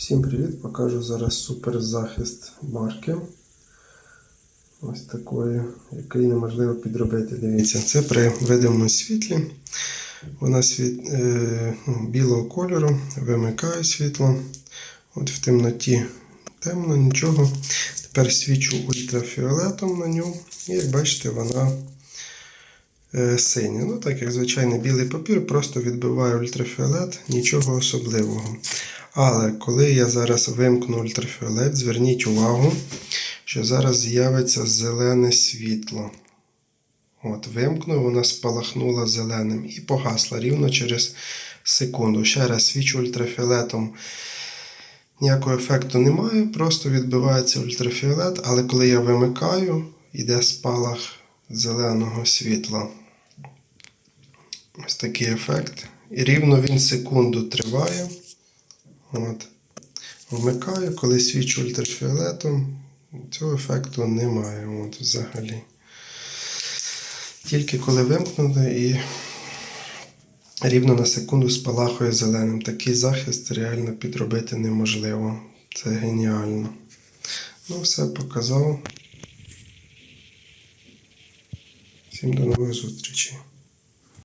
Всім привіт! Покажу зараз суперзахист марки. Ось такої, який неможливо підробити. Дивіться, це при видимому світлі. Вона світ, е, ну, білого кольору, вимикає світло. От в темноті темно, нічого. Тепер свічу ультрафіолетом на ню. І як бачите, вона е, синя. Ну, так як звичайний білий папір, просто відбиває ультрафіолет, нічого особливого. Але коли я зараз вимкну ультрафіолет, зверніть увагу, що зараз з'явиться зелене світло. От, вимкнув, вона спалахнула зеленим і погасла рівно через секунду. Ще раз свічу ультрафіолетом. Ніякого ефекту немає, просто відбивається ультрафіолет, але коли я вимикаю, йде спалах зеленого світла. Ось такий ефект. І рівно він секунду триває. От. Вмикаю, коли свічу ультрафіолетом, цього ефекту немає от, взагалі. Тільки коли вимкнути і рівно на секунду спалахує зеленим. Такий захист реально підробити неможливо. Це геніально. Ну, все показав. Всім до нових зустрічей.